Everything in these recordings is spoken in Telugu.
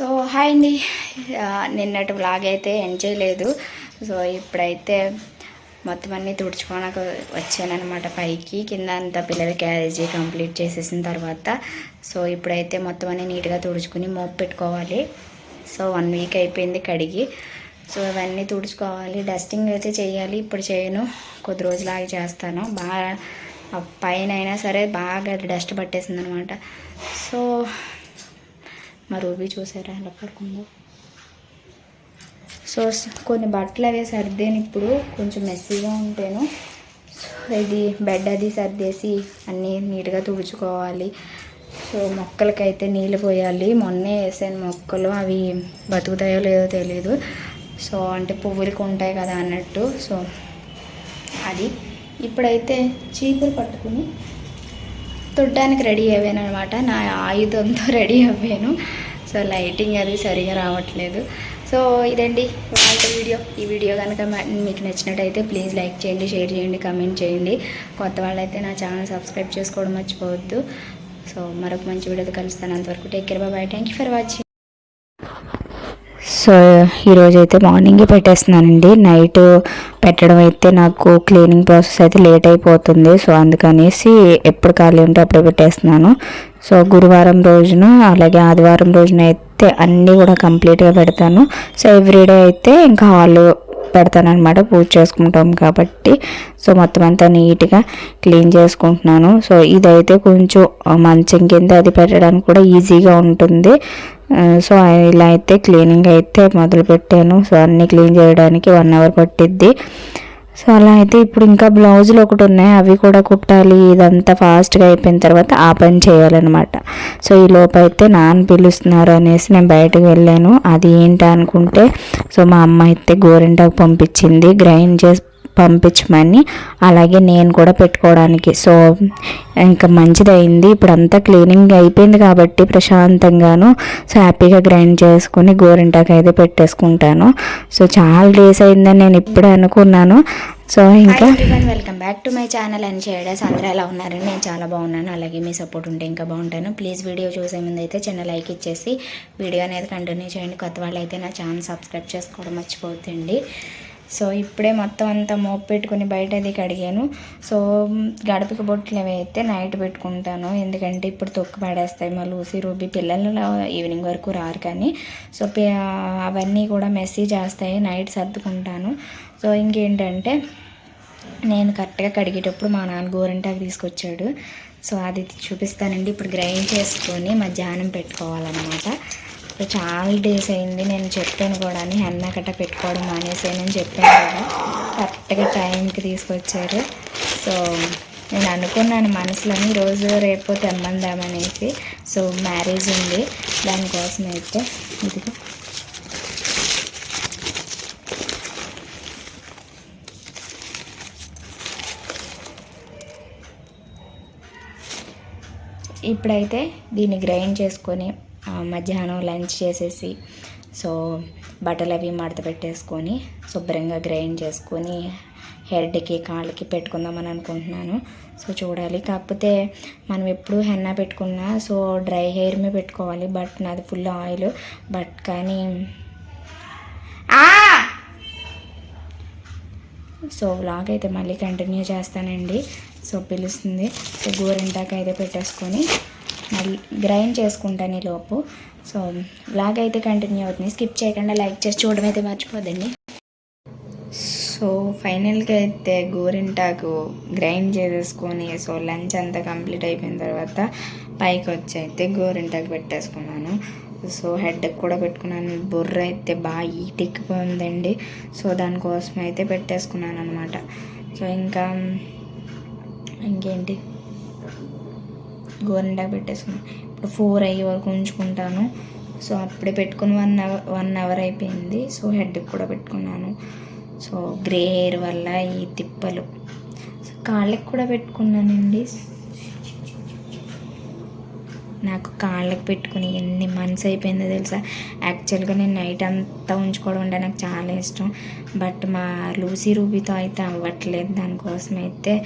సో హాయ్ అండి. నిన్నటి వ్లాగ్ అయితే ఎండ్ చేయలేదు. సో ఇప్పుడైతే మొత్తం అన్నీ తుడుచుకోనక వచ్చానమాట పైకి. కింద అంతా పిల్లల క్యారేజీ కంప్లీట్ చేసేసిన తర్వాత. సో ఇప్పుడైతే మొత్తం అన్నీ నీట్గా తుడుచుకుని మోపు పెట్టుకోవాలి. సో వన్ వీక్ అయిపోయింది కడిగి. సో ఇవన్నీ తుడుచుకోవాలి. డస్టింగ్ అయితే చేయాలి. ఇప్పుడు చేయను. కొద్ది రోజులాగా చేస్తాను. బాగా పైన అయినా సరే బాగా డస్ట్ పట్టేసింది అనమాట సో మా రూబీ చూసారా ఎలా పడుకుందో? సో కొన్ని బట్టలు అవి సర్దేను ఇప్పుడు. కొంచెం మెస్సీగా ఉంటాను. ఇది బెడ్ అది సర్దేసి అన్నీ నీట్గా తుడుచుకోవాలి. సో మొక్కలకైతే నీళ్ళు పోయాలి. మొన్నే వేసాను మొక్కలు. అవి బతుకుతాయో లేదో తెలియదు సో అంటే పువ్వులకి ఉంటాయి కదా అన్నట్టు. సో అది ఇప్పుడైతే చీపురు పట్టుకుని తుడ్డానికి రెడీ అయ్యాను అనమాట నా ఆయుధంతో రెడీ అవ్వాను. సో లైటింగ్ అది సరిగా రావట్లేదు. సో ఇదండి వాళ్ళ వీడియో. ఈ వీడియో కనుక మీకు నచ్చినట్టయితే ప్లీజ్ లైక్ చేయండి షేర్ చేయండి కమెంట్ చేయండి. కొత్త వాళ్ళైతే నా ఛానల్ సబ్స్క్రైబ్ చేసుకోవడం మర్చిపోవద్దు. సో మరొక మంచి వీడియోతో కలుస్తాను. అంతవరకు take care. Bye thank you for watching. So ఈరోజు అయితే మార్నింగే పెట్టేస్తున్నానండి. నైట్ పెట్టడం అయితే నాకు క్లీనింగ్ ప్రాసెస్ అయితే లేట్ అయిపోతుంది. సో అందుకనేసి ఎప్పుడు ఖాళీ ఉంటే అప్పుడు పెట్టేస్తున్నాను. సో గురువారం రోజున అలాగే ఆదివారం రోజున అయితే అన్నీ కూడా కంప్లీట్గా పెడతాను. సో ఎవ్రీడే అయితే ఇంకా హాలు పెడతానమాట పూజ చేసుకుంటాం కాబట్టి. సో మొత్తం అంతా నీట్గా క్లీన్ చేసుకుంటున్నాను. సో ఇదైతే కొంచెం మంచం కింద అది పెట్టడానికి కూడా ఈజీగా ఉంటుంది. సో ఇలా అయితే క్లీనింగ్ అయితే మొదలు పెట్టాను సో అన్నీ క్లీన్ చేయడానికి వన్ అవర్ పట్టిద్ది. సో అలా అయితే ఇప్పుడు ఇంకా బ్లౌజులు ఒకటి ఉన్నాయి. అవి కూడా కుట్టాలి. ఇదంతా ఫాస్ట్గా అయిపోయిన తర్వాత ఆ పని చేయాలన్నమాట. సో ఈ లోపైతే అయితే నాన్న పిలుస్తున్నారు అనేసి నేను బయటకు వెళ్ళాను. అది ఏంటి అనుకుంటే సో మా అమ్మ అయితే గోరింటాకు పంపించింది. గ్రైండ్ చేసి పంపించమని అలాగే నేను కూడా పెట్టుకోవడానికి. సో ఇంకా మంచిది అయింది ఇప్పుడు అంతా క్లీనింగ్ అయిపోయింది కాబట్టి ప్రశాంతంగాను సో హ్యాపీగా గ్రైండ్ చేసుకుని గోరింటాకు అయితే పెట్టేసుకుంటాను. సో చాలా డేస్ అయిందని నేను ఇప్పుడే అనుకున్నాను. సో ఇంకా welcome back to my channel అని చేయడస్ అందరూ ఎలా ఉన్నారని నేను చాలా బాగున్నాను. అలాగే మీ సపోర్ట్ ఉంటే ఇంకా బాగుంటాను. ప్లీజ్ వీడియో చూసే ముందు అయితే చిన్న లైక్ ఇచ్చేసి వీడియో అనేది కంటిన్యూ చేయండి. కొత్త వాళ్ళు అయితే నా ఛానల్ సబ్స్క్రైబ్ చేసుకోవడం మర్చిపోతుంది సో ఇప్పుడే మొత్తం అంతా మోపు పెట్టుకుని బయట అది కడిగాను. సో గడపకి బొట్లు అయితే నైట్ పెట్టుకుంటాను. ఎందుకంటే ఇప్పుడు తొక్కు పడేస్తాయి. మా లూసి రూబీ పిల్లలు ఈవినింగ్ వరకు రారు కానీ. సో అవన్నీ కూడా మెస్సీ చేస్తాయి. నైట్ సర్దుకుంటాను. సో ఇంకేంటంటే నేను కరెక్ట్గా కడిగేటప్పుడు మా నాన్న గోరంటాకు తీసుకొచ్చాడు. సో అది చూపిస్తానండి. ఇప్పుడు గ్రైండ్ చేసుకొని మధ్యాహ్నం పెట్టుకోవాలన్నమాట. సో చాలా డేస్ అయింది. నేను చెప్పాను కూడా హెన్న కట్ట పెట్టుకోవడం మానేసానని చెప్పాను కదా. కరెక్ట్గా టైంకి తీసుకొచ్చారు. సో నేను అనుకున్నాను మనసులోని రోజు రేపు తెమ్మందామనేసి సో మ్యారేజ్ ఉంది. దానికోసం అయితే ఇదిగో. ఇప్పుడైతే దీన్ని గ్రైండ్ చేసుకొని మధ్యాహ్నం లంచ్ చేసేసి సో బట్టలు అవి మడత పెట్టేసుకొని శుభ్రంగా గ్రైండ్ చేసుకొని హెడ్కి కాళ్ళకి పెట్టుకుందామని అనుకుంటున్నాను. సో చూడాలి. కాకపోతే మనం ఎప్పుడు హెన్నా పెట్టుకున్నా సో డ్రై హెయిర్ మీద పెట్టుకోవాలి. బట్ నాది ఫుల్ ఆయిల్. బట్ కానీ సో వ్లాగ్ అయితే మళ్ళీ కంటిన్యూ చేస్తానండి. సో పిలుస్తుంది. సో గోరింటాకు అయితే పెట్టేసుకొని మళ్ళీ గ్రైండ్ చేసుకుంటాను ఈ లోపు. సో బ్లాగ్ అయితే కంటిన్యూ అవుతుంది. స్కిప్ చేయకుండా లైక్ చేసి చూడడం అయితే మర్చిపోదండి సో ఫైనల్గా అయితే గోరింటాకు గ్రైండ్ చేసేసుకొని సో లంచ్ అంతా కంప్లీట్ అయిపోయిన తర్వాత పైకి వచ్చి అయితే గోరింటాకు పెట్టేసుకున్నాను. సో హెడ్కి కూడా పెట్టుకున్నాను. బుర్ర అయితే బాగా ఈటెక్కిపోయిందండి సో దానికోసం అయితే పెట్టేసుకున్నాను అనమాట సో ఇంకా ఇంకేంటి? గోరింటాకు పెట్టేసుకున్నాను ఇప్పుడు ఫోర్ అయ్యే వరకు ఉంచుకుంటాను. సో అప్పుడే పెట్టుకుని వన్ అవర్ వన్ అవర్ అయిపోయింది. సో హెడ్కి కూడా పెట్టుకున్నాను. సో గ్రే హెయిర్ వల్ల ఈ తిప్పలు. సో కాళ్ళకి కూడా పెట్టుకున్నానండి. నాకు కాళ్ళకి పెట్టుకుని ఎన్ని మంత్స్ అయిపోయిందో తెలుసా? యాక్చువల్గా నేను నైట్ అంతా ఉంచుకోవడం అంటే నాకు చాలా ఇష్టం. బట్ మా లూసీ రూబీతో అయితే అవ్వట్లేదు. దానికోసం అయితే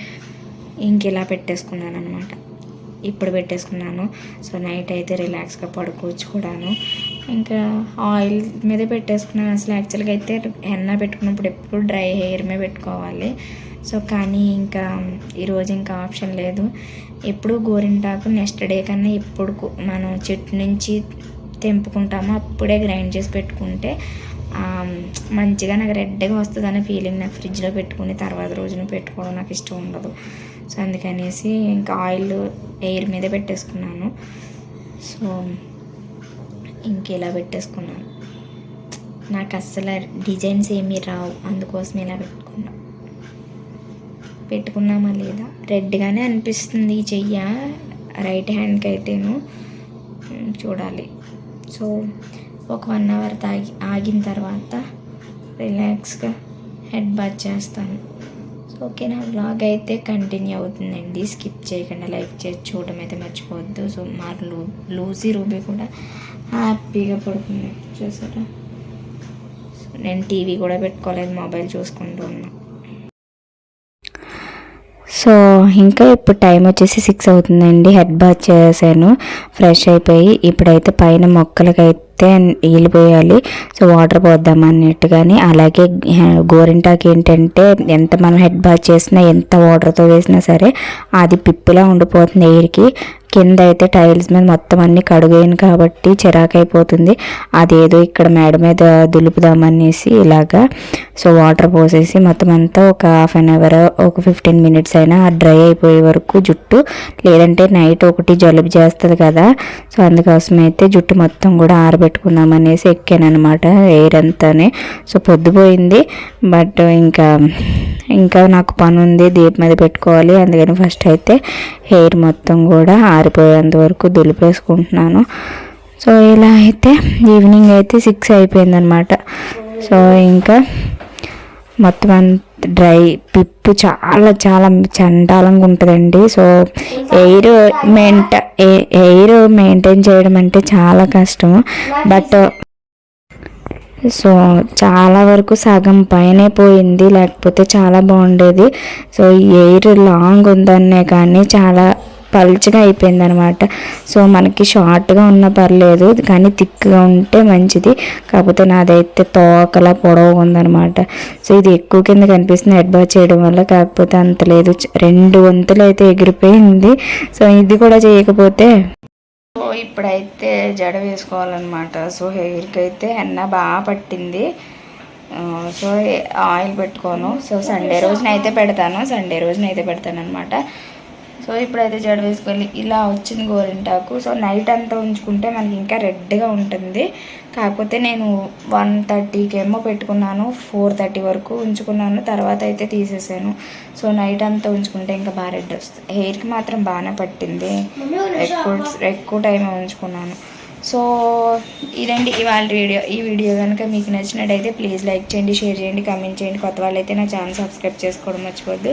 ఇంక ఇలా పెట్టేసుకున్నాను అనమాట ఇప్పుడు పెట్టేసుకున్నాను. సో నైట్ అయితే రిలాక్స్గా పడుకోవచ్చు కూడాను ఇంకా ఆయిల్ మీద పెట్టేసుకున్నాను అసలు యాక్చువల్గా అయితే ఎన్న పెట్టుకున్నప్పుడు ఎప్పుడు డ్రై హెయిర్ మీద పెట్టుకోవాలి. సో కానీ ఇంకా ఈరోజు ఇంకా ఆప్షన్ లేదు. ఎప్పుడు గోరింటాకు నెక్స్ట్ డే కన్నా ఎప్పుడు మనం చెట్టు నుంచి తెంపుకుంటామో అప్పుడే గ్రైండ్ చేసి పెట్టుకుంటే మంచిగా నాకు రెడ్గా వస్తుంది అనే ఫీలింగ్ నాకు ఫ్రిడ్జ్లో పెట్టుకుని తర్వాత రోజున పెట్టుకోవడం నాకు ఇష్టం ఉండదు. సో అందుకనేసి ఇంకా ఆయిల్ ఎయిర్ మీద పెట్టేసుకున్నాను. సో ఇంకెలా పెట్టేసుకున్నాను. నాకు అస్సలు డిజైన్స్ ఏమీ రావు అందుకోసం ఇలా పెట్టుకున్నా. పెట్టుకున్నామా లేదా? రెడ్గానే అనిపిస్తుంది ఈ చెయ్య రైట్ హ్యాండ్కి అయితేను. చూడాలి. సో ఒక వన్ అవర్ తాగి ఆగిన తర్వాత రిలాక్స్గా హెడ్ బాత్ చేస్తాను. ఓకే నా బ్లాగ్ అయితే కంటిన్యూ అవుతుందండి. స్కిప్ చేయకుండా లైక్ చేసి చూడడం అయితే మర్చిపోవద్దు. సో మా లూ లూసీ రూబీ కూడా హ్యాపీగా పడుతుంది. చూసారా? నేను టీవీ కూడా పెట్టుకోలేదు మొబైల్ చూసుకుంటూ ఉన్నాను సో ఇంకా ఇప్పుడు టైం వచ్చేసి సిక్స్ అవుతుందండి. హెడ్ బాత్ చేశాను. ఫ్రెష్ అయిపోయి ఇప్పుడైతే పైన మొక్కలకైతే నీళ్ళు పోయాలి సో వాటర్ పోద్దాం అన్నట్టుగాని అలాగే గోరింటాకి గోరింటాకు ఏంటంటే ఎంత మనం హెడ్ బాత్ చేసినా ఎంత వాటర్తో వేసినా సరే అది పిప్పిలా ఉండిపోతుంది ఎయిర్కి. కింద అయితే టైల్స్ మీద మొత్తం అన్ని కడుగైన కాబట్టి చిరాకు అయిపోతుంది అదేదో ఇక్కడ మేడ మీద దులుపుదామనేసి ఇలాగా సో వాటర్ పోసేసి మొత్తం అంతా ఒక హాఫ్ అన్ అవర్ ఒక ఫిఫ్టీన్ మినిట్స్ అయినా డ్రై అయిపోయే వరకు జుట్టు లేదంటే నైట్ ఒకటి జలుబు చేస్తుంది కదా సో అందుకోసం అయితే జుట్టు మొత్తం కూడా ఆరబెట్టుకుందాం అనేసి ఎక్కాను అనమాట ఎయిర్ అంతానే. సో పొద్దుపోయింది బట్ ఇంకా ఇంకా నాకు పని ఉంది దీపం మీద పెట్టుకోవాలి అందుకని ఫస్ట్ అయితే హెయిర్ మొత్తం కూడా ఆరిపోయేంత వరకు దులిపేసుకుంటున్నాను. సో ఇలా అయితే ఈవినింగ్ అయితే సిక్స్ అయిపోయిందనమాట సో ఇంకా మొత్తం అంత డ్రై పిప్పు చాలా చాలా చండాలంగా ఉంటుందండి. సో ఎయిర్ మెయింట ఎయిర్ మెయింటైన్ చేయడం అంటే చాలా కష్టము. బట్ సో చాలా వరకు సగం పైనే పోయింది. లేకపోతే చాలా బాగుండేది. సో ఎయిర్ లాంగ్ ఉందనే కానీ చాలా పలుచగా అయిపోయింది అనమాట సో మనకి షార్ట్గా ఉన్నా పర్లేదు కానీ థిక్గా ఉంటే మంచిది. కాకపోతే నాదైతే తోకలా పొడవుగా ఉందనమాట. సో ఇది ఎక్కువ కింద కనిపిస్తుంది హెడ్ చేయడం వల్ల. కాకపోతే అంత లేదు. రెండు వంతులు అయితే ఎగిరిపోయింది. సో ఇది కూడా చేయకపోతే? సో ఇప్పుడైతే జడ వేసుకోవాలన్నమాట సో హెయిర్కి అయితే హెన్న బాగా పట్టింది. సో ఆయిల్ పెట్టుకోను. సో సండే రోజున అయితే పెడతాను. సండే రోజున అయితే పెడతాను అనమాట సో ఇప్పుడైతే జడ వేసుకోవాలి ఇలా వచ్చింది గోరింటాకు. సో నైట్ అంతా ఉంచుకుంటే మనకి ఇంకా రెడ్గా ఉంటుంది. కాకపోతే నేను వన్ థర్టీకి ఏమో పెట్టుకున్నాను ఫోర్ థర్టీ వరకు ఉంచుకున్నాను తర్వాత అయితే తీసేసాను. సో నైట్ అంతా ఉంచుకుంటే ఇంకా బాగా రెడ్ వస్తుంది. హెయిర్కి మాత్రం బాగానే పట్టింది. ఎక్కువ ఎక్కువ టైం ఉంచుకున్నాను. సో ఇదండి ఇవాళ వీడియో. ఈ వీడియో కనుక మీకు నచ్చినట్టయితే ప్లీజ్ లైక్ చేయండి షేర్ చేయండి కామెంట్ చేయండి. కొత్త వాళ్ళైతే నా ఛానల్ సబ్స్క్రైబ్ చేసుకోవడం మర్చిపోద్దు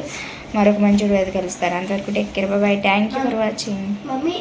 మరొక మంచి రోజు కలుస్తారు అంతవరకు take care bye thank you for watching mummy